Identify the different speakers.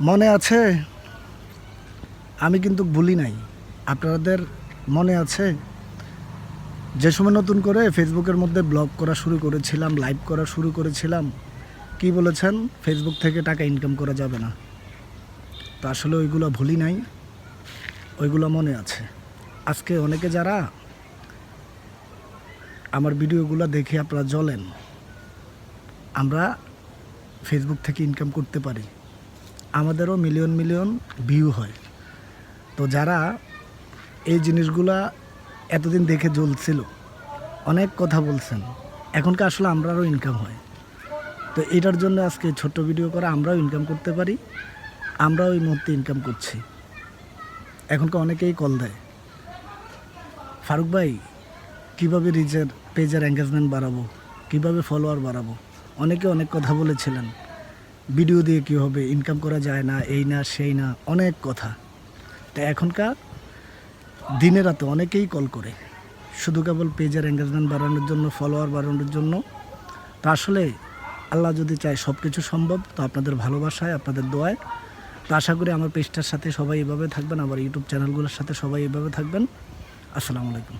Speaker 1: মনে আছে? আমি কিন্তু ভুলি নাই। আপনাদের মনে আছে? যে সময় নতুন করে ফেসবুকের মধ্যে ব্লগ করা শুরু করেছিলাম, লাইভ করা শুরু করেছিলাম, কি বলেছেন? ফেসবুক থেকে টাকা ইনকাম করা যাবে না। তো আসলে ওইগুলো ভুলি নাই। ওইগুলো মনে আছে। আজকে অনেকে যারা আমার ভিডিওগুলো দেখে আপনারা জ্বলেন, আমরা ফেসবুক থেকে ইনকাম করতে পারি। আমাদেরও মিলিয়ন মিলিয়ন ভিউ হয়। তো যারা এই জিনিসগুলা এতদিন দেখে জ্বলছিল, অনেক কথা বলছেন, এখনকার আসলে আমরারও ইনকাম হয়। তো এটার জন্য আজকে ছোট্ট ভিডিও করে আমরাও ইনকাম করতে পারি, আমরাও এই মুহূর্তে ইনকাম করছি। এখনকার অনেকেই কল দেয়, ফারুক ভাই, কীভাবে রিচের পেজের এঙ্গেজমেন্ট বাড়াবো, কীভাবে ফলোয়ার বাড়াবো? অনেকে অনেক কথা বলেছিলেন ভিডিও দিয়ে কী হবে ইনকাম করা যায় না, এই না, সেই না, অনেক কথা। তো এখনকার দিনে রাতে অনেকেই কল করে, শুধু কেবল পেজের এঙ্গেজমেন্ট বাড়ানোর জন্য ফলোয়ার বাড়ানোর জন্য। তা আসলে আল্লাহ যদি চায় সব কিছু সম্ভব, তো আপনাদের ভালোবাসায়, আপনাদের দোয়ায়। তো আশা করি আমার পেজটার সাথে সবাই এভাবে থাকবেন, আমার ইউটিউব চ্যানেলগুলোর সাথে সবাই এভাবে থাকবেন। আসসালামু আলাইকুম।